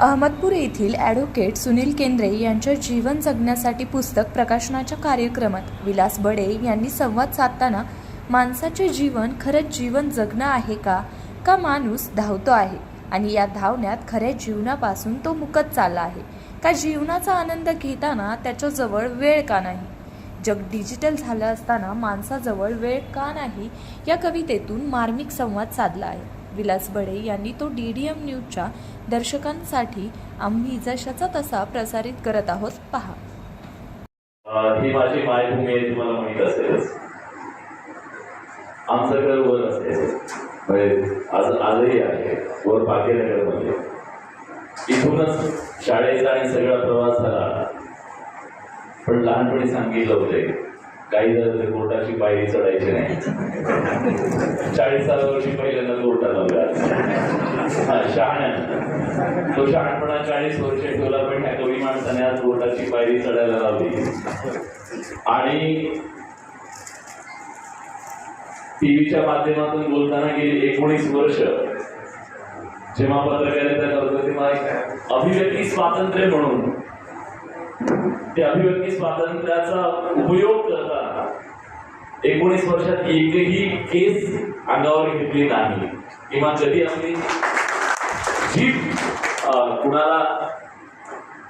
अहमदपूर येथील ॲडव्होकेट सुनील केंद्रे यांच्या जीवन जगण्यासाठी पुस्तक प्रकाशनाच्या कार्यक्रमात विलास बडे यांनी संवाद साधताना माणसाचे जीवन खरंच जीवन जगणं आहे का? का माणूस धावतो आहे? आणि या धावण्यात खऱ्या जीवनापासून तो मुकत चालला आहे. का जीवनाचा आनंद घेताना त्याच्याजवळ वेळ का नाही? जग डिजिटल झालं असताना माणसाजवळ वेळ का नाही? या कवितेतून मार्मिक संवाद साधला आहे. विलास बडे यांनी तो डी डी एम न्यूजच्या दर्शकांसाठी आम्ही जशाचा तसा प्रसारित करत आहोत. पहा. ही माझी मायभूमी आहे तुम्हाला माहीत असेलच. आमचं घर वर असेल. म्हणजे आज आजही आहे. वर भाग्यनगरमध्ये. इथूनच शाळेचा आणि सगळा प्रवास झाला. पण लहानपणी सांगितलं होते. काही झालं कोर्टाची पायरी चढायची नाही. चाळीसाव्या वर्षी पहिल्यांदा कोर्टाला गेला हा शहाण्या. तो शहाणपणा चाळीस वर्ष ठेवला पण ह्या कवी माणसाने आज कोर्टाची पायरी चढायला लावली. आणि टीव्हीच्या माध्यमातून बोलताना गेली एकोणीस वर्ष. जेव्हा पत्रकारिता करतो तेव्हा एक अभिव्यक्ती स्वातंत्र्य म्हणून. ते अभिव्यक्ती स्वातंत्र्याचा उपयोग करतात. एकोणीस वर्षात एकही केस अंगावर घेतली नाही. किंवा कधी आपली जी कुणाला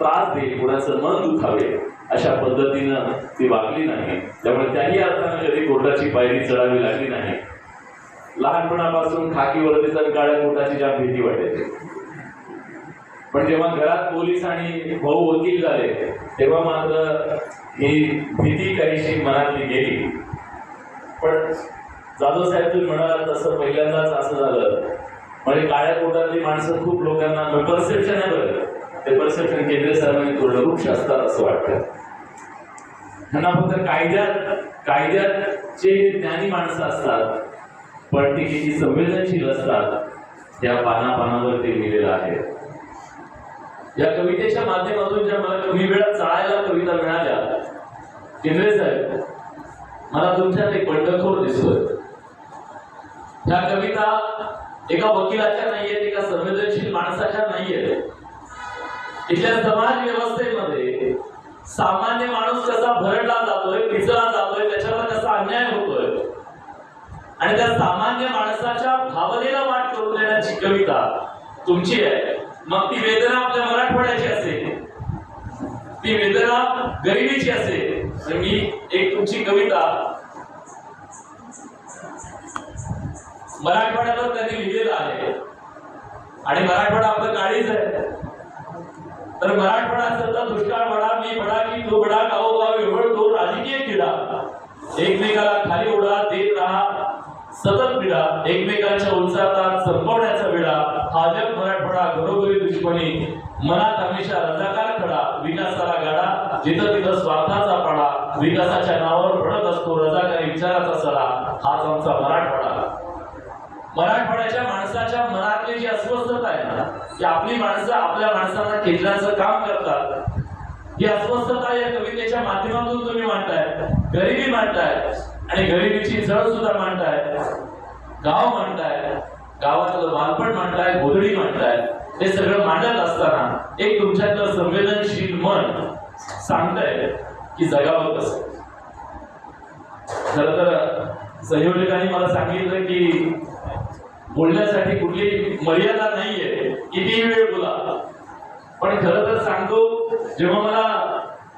त्रास देईल कुणाचं मन दुखावे अशा पद्धतीनं ती वागली नाही. त्यामुळे त्याही अर्थानं कधी कोर्टाची पायरी चढावी लागली नाही. लहानपणापासून खाकी वर्दीचा काळ्या कोटाची ज्या भीती वाटायची पण जेव्हा घरात पोलीस आणि भाऊ वकील झाले तेव्हा मात्र ही भीती काहीशी मनातली गेली. पण जाधव साहेब तुम्ही म्हणाल तसं पहिल्यांदाच असं झालं. म्हणजे काळ्या कोटातली माणसं खूप लोकांना परसेप्शन आहे बरं. ते परसेप्शन केंद्र सरकारने थोडं वृक्ष असतात असं वाटतं. त्यांना फक्त कायद्यात कायद्याचे ज्ञानी माणसं असतात पण ती किती संवेदनशील असतात या पानापानावर ते लिहिलेलं आहे. या कवितेच्या माध्यमातून ज्या मला कमी वेळात चाळायला कविता मिळाल्या केंद्रे साहेब मला तुमच्यात एक बंडखोर दिसतोय. ह्या कविता एका वकिलाच्या नाहीयेत एका संवेदनशील माणसाच्या नाहीयेत इथल्या समाज व्यवस्थेमध्ये सामान्य माणूस कसा भरडला जातोय पिचला जातोय त्याच्यावर कसा अन्याय होतोय? आणि त्या सामान्य माणसाच्या भावनेला वाट करून देण्याची कविता तुमची आहे. मग ती वेदना आपल्या मराठवाड्याची असेल. ती वेदना गरिबीची असेल. तर मी एक तुमची कविता मराठवाड्यावर त्यांनी लिहिलेलं आहे. आणि मराठवाडा आपलं काळीच आहे. तर मराठवाडा असेल तर दुष्काळ म्हणा मी बडा की तो बडा गावोगाव एवढ तो राजकीय किडा एकमेकाला खाली उडा देत राहा. सतत विडा एकमेकांच्या उंचातात संपवण्याचा विडा भाजप मराठवाडा घरोघरी दुश्मनी मनात हमेशा रजाकार खडा विकासाला गाडा जिथं तिथं स्वार्थाचा पाडा विकासाच्या नावावर पडत असतो रजाकारी विचाराचा सडा हाच आमचा मराठवाडा. मराठवाड्याच्या माणसाच्या मनातली जी अस्वस्थता आहे ना की आपली माणसं आपल्या माणसांना खेचण्याचं काम करतात. ही अस्वस्थता या कवितेच्या माध्यमातून तुम्ही मांडताय गरिबी मांडताय आणि गरिबीची जळ सुद्धा मांडताय गाव मांडताय गावातलं बालपण मांडताय गोधडी मांडताय हे सगळं मांडत असताना एक तुमच्यातलं संवेदनशील मन सांगताय की जगावं कसं? खर तर संयोजकांनी मला सांगितलं की बोलण्यासाठी कुठली मर्यादा नाहीये. किती वेळ बोला. पण खरं तर सांगतो जेव्हा मला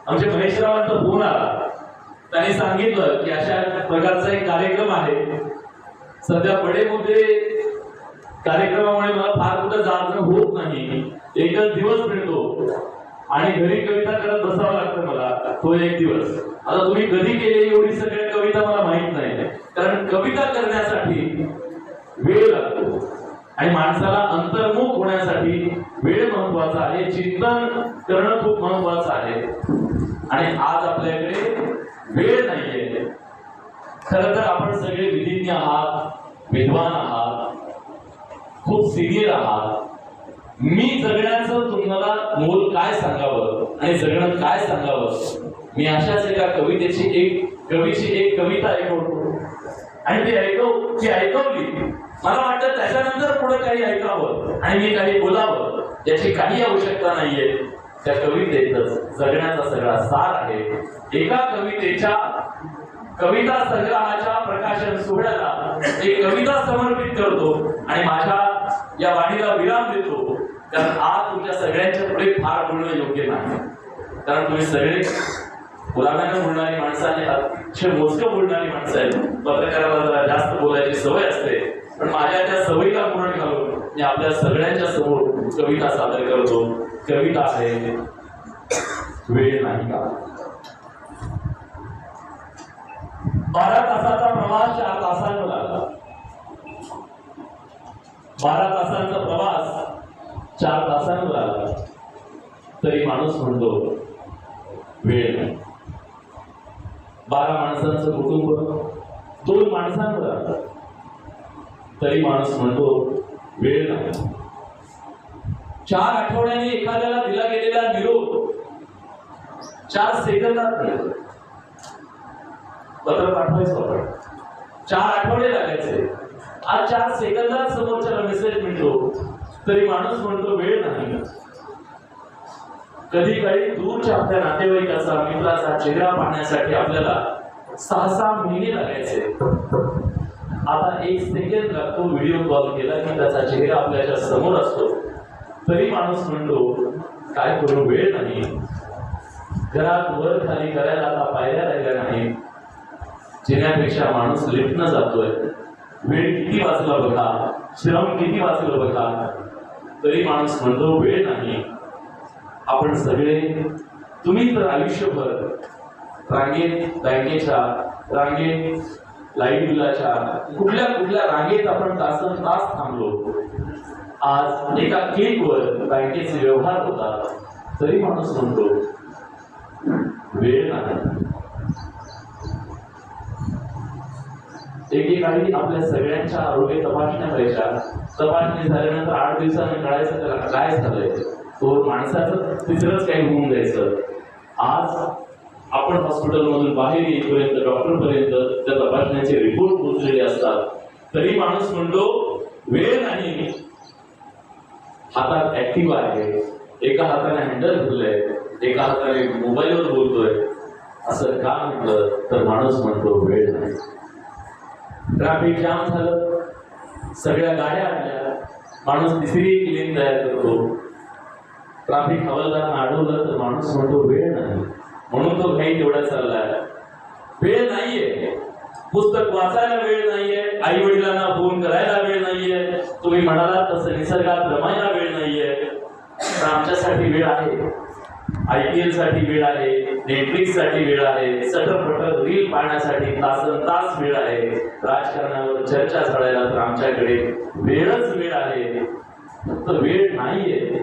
आमच्या महेशरावांचा फोन आला त्यांनी सांगितलं की अशा प्रकारचा एक कार्यक्रम आहे. सध्या बडेमध्ये कार्यक्रमामुळे मला फार कुठं जाणं होत नाही. एकच दिवस मिळतो. आणि घरी कविता करत बसावं लागतं मला तो एक दिवस. आता तुम्ही कधी केली एवढी सगळ्या कविता मला माहीत नाही. कारण कविता करण्यासाठी वेळ लागतो. आणि माणसाला अंतर्मुख होण्यासाठी वेळ महत्त्वाचा आहे. चिंतन करणं खूप महत्वाचं आहे. आणि आज आपल्याकडे वेळ नाहीये. खर तर आपण सगळे विधिज्ञ आहात विद्वान आहात खूप सिनियर आहात. मी जगण्याचं तुम्हाला मूल काय सांगावं आणि जगणं काय सांगावं? मी अशाच एका कवितेची एक कवीची एक कविता ऐकवतो. आणि ती ऐकव ती ऐकवली. मला वाटतं त्याच्यानंतर पुढे काही ऐकावं आणि मी काही बोलावं याची काही आवश्यकता नाहीये. त्या कवितेतच जगण्याचा सगळा सार आहे. एका कवितेच्या कविता संग्रहाच्या प्रकाशन सोहळ्याला एक कविता समर्पित करतो आणि माझ्या या वाणीला विराम देतो. कारण आज तुमच्या सगळ्यांच्या पुढे फार बोलणं योग्य नाही. कारण तुम्ही सगळे पुराव्यानं बोलणारी माणसं आणि अतिशय मोजकं बोलणारी माणसं आहेत. पत्रकाराला जरा जास्त बोलायची सवय असते. पण माझ्या त्या सवयीला पूर्ण घालून मी आपल्या सगळ्यांच्या समोर कविता सादर करतो. कविता आहे. वेळ नाही का? बारा तासाचा प्रवास चार तासांवर लागला. बारा तासांचा प्रवास चार तासांवर लागला. तरी माणूस म्हणतो वेळ नाही. बारा माणसांचं कुटुंब दोन माणसांवर लागतात तरी माणूस म्हणतो वेळ नाही चार आठवड्याने एखाद्याला दिला गेलेला निरोप चार सेकंदात मिळतो पत्र पाठवायचं आपण चार आठवडे लागायचे. आज चार सेकंदात समोरच्याला मेसेज मिळतो. तरी माणूस म्हणतो वेळ नाही कधी काही दूरच्या आपल्या नातेवाईकाचा मित्राचा चेहरा पाहण्यासाठी आपल्याला सहा सहा महिने लागायचे. आता एक सेकंद लागतो व्हिडिओ कॉल केला की त्याचा चेहरा आपल्याच्या समोर असतो. तरी माणूस म्हणतो काय करू वेळ नाही. घरात वर खाली करायला आता पायऱ्या राहिल्या नाही जिण्यापेक्षा माणूस लिफ्टनं जातोय. वेळ किती वाचला बघा. श्रम किती वाचलं बघा. तरी माणूस म्हणतो वेळ नाही. आपण सगळे तुम्ही तर आयुष्यभर रांगेत बँकेच्या रांगेत लाइट बिलाच्या कुठल्या कुठल्या रांगेत आपण तासन तास थांबलो आज एका क्लिकवर बँकेचे व्यवहार होतात. तरी माणूस म्हणतो वेळ नाही. एकेकाळी आपल्या सगळ्यांच्या आरोग्य तपासण्या व्हायच्या. तपासणी झाल्यानंतर आठ दिवसाने कळायचं त्याला काय झालंय? तो माणसाचं तिसरंच काही होऊन जायचं. आज आपण हॉस्पिटलमधून बाहेर येईपर्यंत डॉक्टरपर्यंत त्या तपासण्याचे रिपोर्ट पोहोचलेले असतात. तरी माणूस म्हणतो वेळ नाही हातात ऍक्टिव्ह आहे. एका हाताने हँडल धरलंय एका हाताने मोबाईलवर बोलतोय. असं का म्हटलं? तर माणूस म्हणतो वेळ नाही. ट्रॅफिक जाम झालं. सगळ्या गाड्या आल्या. माणूस तिसरी एक लेन तयार करतो. ट्रॅफिक हवालदारांना अडवलं तर माणूस म्हणतो वेळ नाही. म्हणून तो घाई तेवढा चाललाय वेळ नाहीये. पुस्तक वाचायला वेळ नाहीये. आई वडिलांना फोन करायला वेळ नाहीये. तुम्ही म्हणाला तसं निसर्गात रमायला वेळ नाहीये. पण आमच्यासाठी वेळ आहे. आय पी एलसाठी वेळ आहे. नेटफ्लिक्ससाठी वेळ आहे. सटरफटर रील पाहण्यासाठी तासन तास वेळ आहे. राजकारणावर चर्चा झाडायला तर आमच्याकडे वेळच वेळ आहे. फक्त वेळ नाहीये.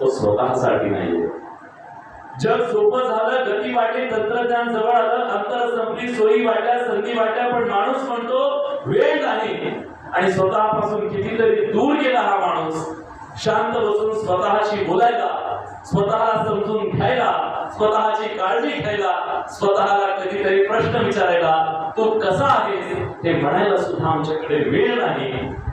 तो स्वतःसाठी नाहीये. जग सोपं झालं गती वाटे तंत्रज्ञान जवळ आलं अंतर संपली सोयी वाट्या संधी वाट्या पण माणूस म्हणतो वेळ नाही. आणि स्वतःपासून कितीतरी दूर गेला हा माणूस. शांत बसून स्वतःशी बोलायला स्वतःला समजून घ्यायला स्वतःची काळजी घ्यायला स्वतःला कधीतरी प्रश्न विचारायला तो कसा आहे हे म्हणायला सुद्धा आमच्याकडे वेळ नाही.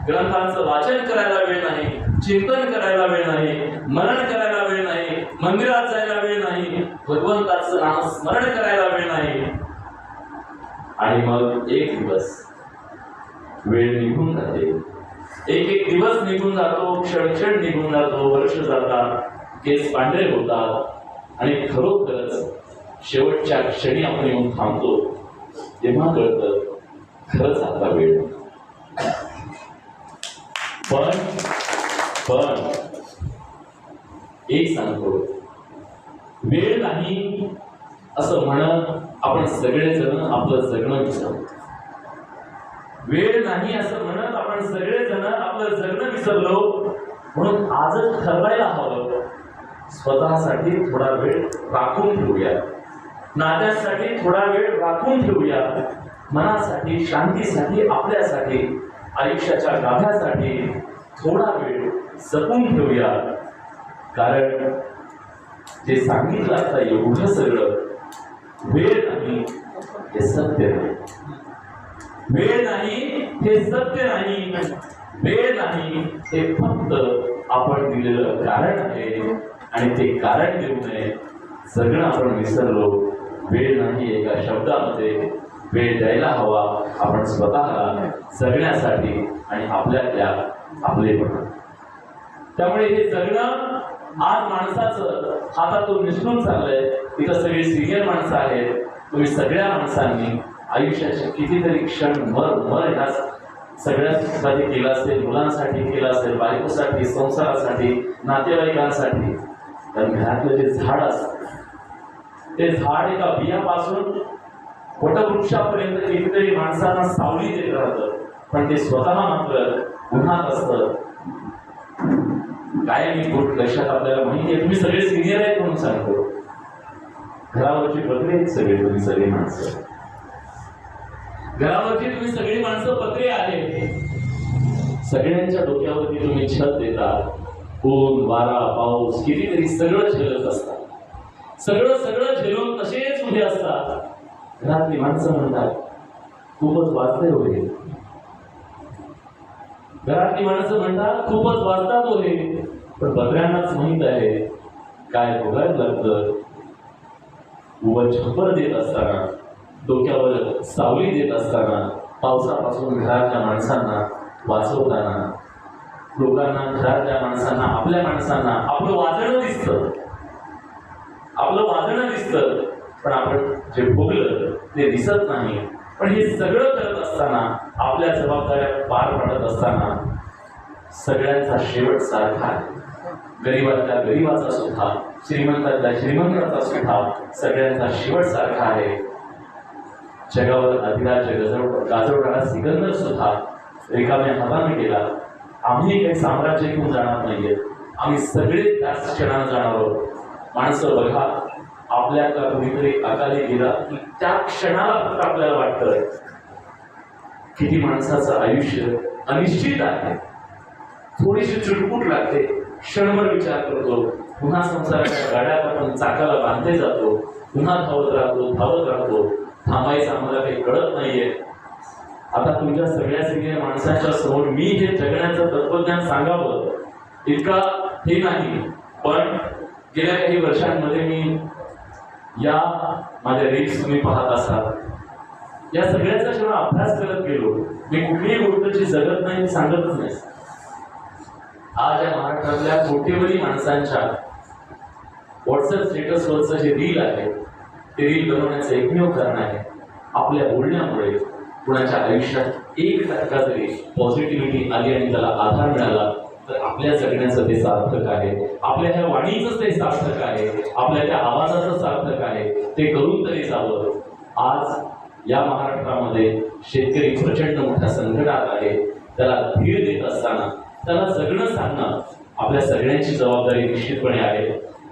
ग्रंथांचं वाचन करायला वेळ नाही चिंतन करायला वेळ नाही मनन करायला वेळ नाही. मंदिरात जायला वेळ नाही भगवंताचं नाम स्मरण करायला वेळ नाही. आणि मग एक दिवस वेळ निघून जाते. एक एक दिवस निघून जातो क्षण क्षण निघून जातो वर्ष जातात केस पांढरे होतात. आणि खरोखरच शेवटच्या क्षणी आपण येऊन थांबतो. तेव्हा कळतं खरंच आता वेळ. पण पण एक सांगतो. वेळ नाही असं म्हणत आपण सगळेजण आपलं जगणं विसरतो. वेळ नाही असं म्हणत आपण सगळेजण आपलं जगणं विसरलो. म्हणून आजच ठरवायला हवं. स्वतःसाठी थोडा वेळ राखून ठेवूया. नात्यासाठी थोडा वेळ राखून ठेवूया. मनासाठी शांतीसाठी आपल्यासाठी आयुष्याच्या गाभ्यासाठी थोडा वेळ जपून ठेवूया. कारण जे सांगितलं आता एवढं सगळं वेळ नाही हे सत्य नाही. वेळ नाही हे सत्य नाही वेळ नाही हे फक्त आपण दिलेलं कारण आहे आणि ते कारण देऊ नये. सगळं आपण विसरलो. वेळ नाही एका शब्दामध्ये. वेळ द्यायला हवा. आपण स्वतःला जगण्यासाठी आणि आपल्यातल्या आपले त्यामुळे हे जगणं आज माणसाचं हातातून निसटून चाललंय. इथं सगळी सिनियर माणसं आहेत. तुम्ही सगळ्या माणसांनी आयुष्याचे कितीतरी क्षण भर भर ह्या सगळ्यासाठी केला असेल मुलांसाठी केला असेल बायकोसाठी संसारासाठी नातेवाईकांसाठी. तर घरातलं जे झाड असतं ते झाड एका बियापासून वटवृक्षापर्यंत कितीतरी माणसांना सावली देत राहतं. पण ते स्वतः मात्र उन्हात असतं. काय मी गोष्ट लक्षात आपल्याला माहिती आहे? तुम्ही सगळे सिनियर आहेत म्हणून सांगतो. घरावरची पत्रे आहेत सगळे तुम्ही सगळी माणसं. घरावरची तुम्ही सगळी माणसं पत्रे आहेत. सगळ्यांच्या डोक्यावरती तुम्ही छत देता ऊन वारा पाऊस कितीतरी सगळं झेलत असतात. सगळं सगळं झेलून तसेच उभे असतात. घरातली माणसं म्हणतात खूपच वाचते होते घरातली माणसं म्हणतात खूपच वाचतात होते पण बकऱ्यांनाच माहीत आहे काय बघायला लागतं वर छप्पर देत असताना डोक्यावर सावली देत असताना पावसापासून घरातल्या माणसांना वाचवताना लोकांना घरातल्या माणसांना आपल्या माणसांना आपलं वाजणं दिसतं. आपलं वाजणं दिसतं पण आपण जे भोगलं ते दिसत नाही. पण हे सगळं करत असताना आपल्या जबाबदाऱ्या पार पाडत असताना सगळ्यांचा शेवट सारखा आहे. गरीबातल्या गरीबाचा सुद्धा श्रीमंतातल्या श्रीमंताचा सुद्धा सगळ्यांचा शेवट सारखा आहे. जगावर अधिराज्य गजव गाजवणारा सिकंदर सुद्धा रिकाम्या हाताने गेला. आम्ही काही साम्राज्य घेऊन जाणार नाहीये. आम्ही सगळे त्याच क्षणाला जाणार आहोत. माणसं बघा आपल्याला कुणीतरी अकाली गेला की त्या क्षणाला फक्त आपल्याला वाटतं. किती माणसाचं आयुष्य अनिश्चित आहे. थोडीशी चुटपुट लागते. क्षणभर विचार करतो. पुन्हा संसाराच्या गाड्यात आपण चाकाला बांधले जातो. पुन्हा धावत राहतो धावत राहतो. थांबायचं आम्हाला काही कळत नाहीये. आता तुमच्या सगळ्या सगळ्या माणसाच्या समोर मी हे जगण्याचं तत्वज्ञान सांगावं इतका हे नाही. पण गेल्या काही वर्षांमध्ये मी या माझ्या रील्स तुम्ही पाहत असाल. या सगळ्याचा जेव्हा अभ्यास करत गेलो मी कुठलीही गोष्ट जी जगत नाही सांगतच नाही. आज या महाराष्ट्रातल्या कोट्यवधी माणसांच्या व्हॉट्सअप स्टेटसवरचं जे रील आहे ते रील बनवण्याचं एकमेव कारण आहे आपल्या बोलण्यामुळे कुणाच्या आयुष्यात एक टक्का जरी पॉझिटिव्हिटी आली आणि त्याला आधार मिळाला तर आपल्या जगण्याचं ते सार्थक आहे. आपल्या ह्या वाणीचंच ते सार्थक आहे आपल्या त्या आवाजाचं सार्थक आहे ते करून तरी जावं. आज या महाराष्ट्रामध्ये शेतकरी प्रचंड मोठ्या संकटात आहे त्याला धीर देत असताना त्याला जगणं सांगणं आपल्या सगळ्यांची जबाबदारी निश्चितपणे आहे.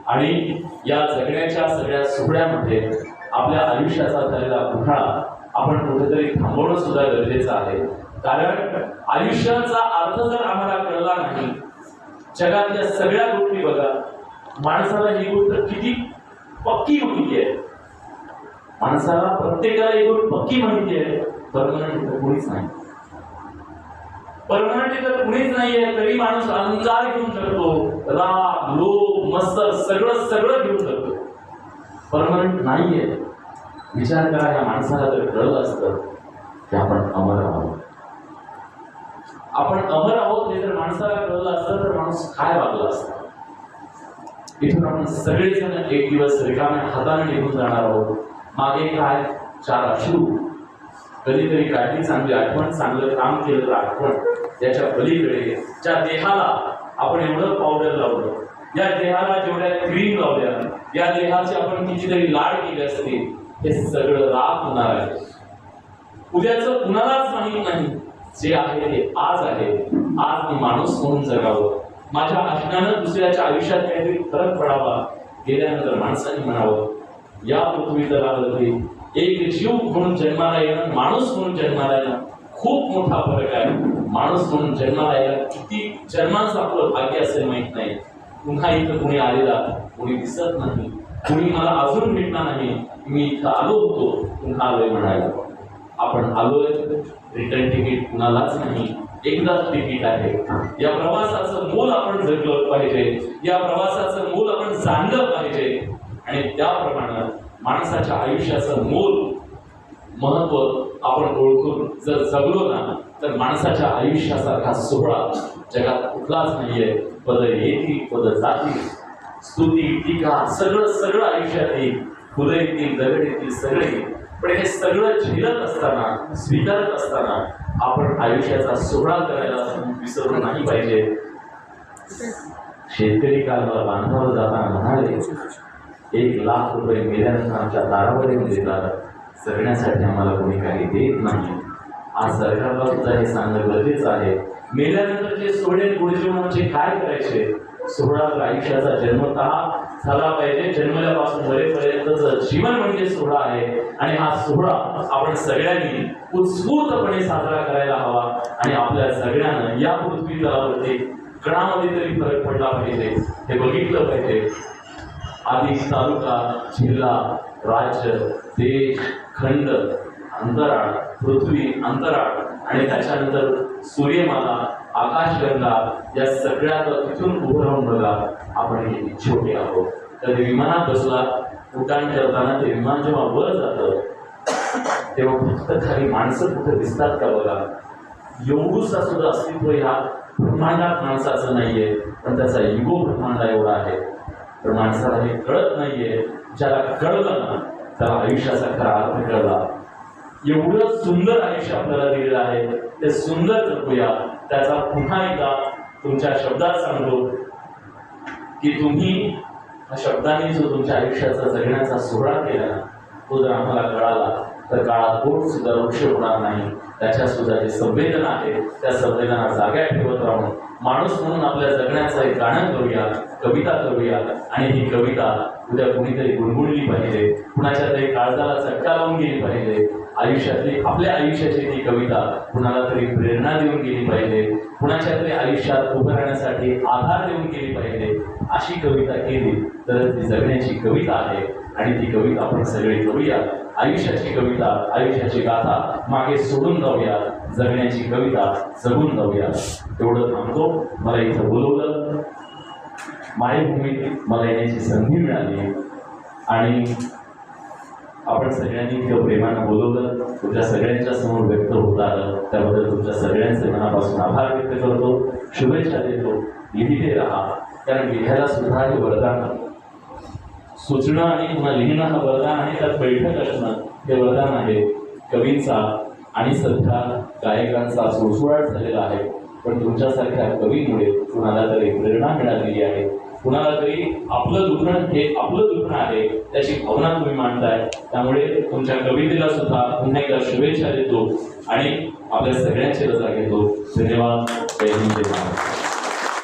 आणि या जगण्याच्या सगळ्या सोहळ्यामध्ये आपल्या आयुष्याचा झालेला उठाळा आपण कुठेतरी थांबवणं सुद्धा गरजेचं आहे. कारण आयुष्याचा अर्थ जर आम्हाला कळला नाही जगातल्या सगळ्या गोष्टी बघा माणसाला ही गोष्ट किती पक्की माहिती आहे. माणसाला प्रत्येकाला ही गोष्ट पक्की माहिती आहे परमनंट कोणीच नाही. परमनंट तर कुणीच नाहीये तरी माणूस अहंकार घेऊन शकतो राग लोभ मत्सर सगळं सगळं घेऊन शकतो परमनंट नाहीये. विचार करा या माणसाला जर कळलं असतं की आपण अमर आहोत. आपण अमर आहोत हे जर माणसाला कळलं असतं तर माणूस काय वागला असता. इथून आपण सगळेजण एक दिवस रिकाम्या हाताने निघून जाणार आहोत. मागे काय? चार अश्रू कधीतरी काढली चांगली आठवण चांगलं काम केलं तर आठवण त्याच्या पलीकडे ज्या देहाला आपण एवढं पावडर लावलं या देहाला जेवढ्या क्रीम लावल्या या देहाची आपण कितीतरी लाड केली असतील हे सगळं राग होणार आहे. उद्याचं कुणालाच माहीत नाही जे आहे ते आज आहे. आज मी माणूस म्हणून जगावं. माझ्या असण्यानं दुसऱ्याच्या आयुष्यात काहीतरी फरक पडावा गेल्यानंतर माणसाने म्हणावं या पृथ्वी तलावरती एक जीव म्हणून जन्माला येणं माणूस म्हणून जन्माला येणं खूप मोठा फरक आहे. माणूस म्हणून जन्माला यायला किती जन्मांचं आपलं भाग्य असेल माहीत नाही. पुन्हा इथं कुणी आलेला कुणी दिसत नाही. कुणी मला अजून भेटणार नाही. मी इथं आलो होतो पुन्हा आलोय म्हणायला. आपण आलोय रिटर्न तिकीट कुणालाच नाही. एकदाच तिकीट आहे. या प्रवासाचं मूल आपण जगलं पाहिजे. या प्रवासाचं मूल आपण जाणलं पाहिजे. आणि त्याप्रमाणे माणसाच्या आयुष्याचं मूल महत्त्व आपण ओळखून जर जगलो ना तर माणसाच्या आयुष्यासारखा सोहळा जगात कुठलाच नाहीये. पद येती पद जाती स्तुती टीका सगळं सगळं आयुष्यात येईल फुलं येतील दगड येतील सगळे. येईल पण हे सगळं झेलत असताना स्वीकारत असताना आपण आयुष्याचा सोहळा करायला विसरलो नाही पाहिजे. शेतकरी काल बांधावर जाताना म्हणाले एक लाख रुपये मेल्यानंतर आमच्या दारावर येऊन देतात जगण्यासाठी आम्हाला कोणी काही देत नाही. आज सरकारला सुद्धा हे सांगणं गरजेचं आहे. मेल्यानंतर जे सोहळे गुरुजीवनाचे म्हणजे काय करायचे? सोहळा तर आयुष्याचा जन्मतः झाला पाहिजे. जन्मल्यापासून मरेपर्यंतचं जीवन म्हणजे सोहळा आहे. आणि हा सोहळा आपण सगळ्यांनी उत्स्फूर्तपणे साजरा करायला हवा. आणि आपल्या सगळ्यांना या पृथ्वी तलावरती कणामध्ये तरी फरक पडला पाहिजे. हे बघितलं पाहिजे. आधी तालुका जिल्हा राज्य देश खंड अंतराळ पृथ्वी अंतराळ. आणि त्याच्यानंतर सूर्यमाला आकाशगंगा या सगळ्यात तिथून उभं राहून बघा आपण किती छोटे आहोत. तर विमानात बसला उड्डाण करताना ते विमान जेव्हा वर जातं तेव्हा फक्त खाली माणसं कुठे दिसतात का बघा? एवढूसा सुद्धा अस्तित्व ह्या ब्रह्मांडात माणसाचं नाहीये पण त्याचा युगो ब्रह्मांडा एवढा आहे. तर माणसाला हे कळत नाहीये. ज्याला कळलं ना त्याला आयुष्याचा खरा अर्थ कळला. एवढं सुंदर आयुष्य आपल्याला दिलेलं आहे. ते सुंदर जगूया. त्याचा पुन्हा एकदा तुमच्या शब्दात सांगतो की तुम्ही शब्दाने शब्दांनी जो तुमच्या आयुष्याचा जगण्याचा सोहळा केला ना, तो जर आम्हाला कळाला तर काळात पोट सुद्धा वृक्ष होणार नाही. त्याच्या सुद्धा जे संवेदना आहे त्या संवेदना जाग्या ठेवत राहून माणूस म्हणून आपल्या जगण्याचं एक गाणं करूया. कविता करूया आणि ही कविता उद्या कुणीतरी गुणगुणली पाहिजे. कुणाच्या तरी काळजाला चटका लावून गेली पाहिजे. आयुष्यातली आपल्या आयुष्याची ती कविता कुणाला तरी प्रेरणा देऊन गेली पाहिजे. कुणाच्या तरी आयुष्यात उभं राहण्यासाठी आधार देऊन गेली पाहिजे. अशी कविता केली तर ती जगण्याची कविता आहे. आणि ती कविता आपण सगळे करूया. आयुष्याची कविता आयुष्याची गाथा मागे सोडून जाऊया. जगण्याची कविता जगून जाऊया. एवढं थांबतो. मला इथं बोलवलं. मायभूमीत मला येण्याची संधी मिळाली. आणि आपण सगळ्यांनी इतकं प्रेमानं बोलवलं. तुमच्या सगळ्यांच्या समोर व्यक्त होत आलं. त्याबद्दल तुमच्या सगळ्यांचे मनापासून आभार व्यक्त करतो. शुभेच्छा देतो. लिहिते राहा. कारण लिहायला सुद्धा हे वरदान सुचणं आणि पुन्हा लिहिणं हा वरदान आहे. त्यात बैठक असणं हे वरदान आहे. कवींचा आणि सध्या गायकांचा सुळसुळाट झालेला आहे. पण तुमच्यासारख्या कवीमुळे कुणाला तरी प्रेरणा मिळालेली आहे. कुणाला तरी आपलं दुखणं हे आपलं दुखणं आहे त्याची भावना तुम्ही मांडताय. त्यामुळे तुमच्या कवितेला सुद्धा पुन्हा एकदा शुभेच्छा देतो आणि आपल्या सगळ्यांची रजा घेतो. धन्यवाद. जय हिंद जय महाराष्ट्र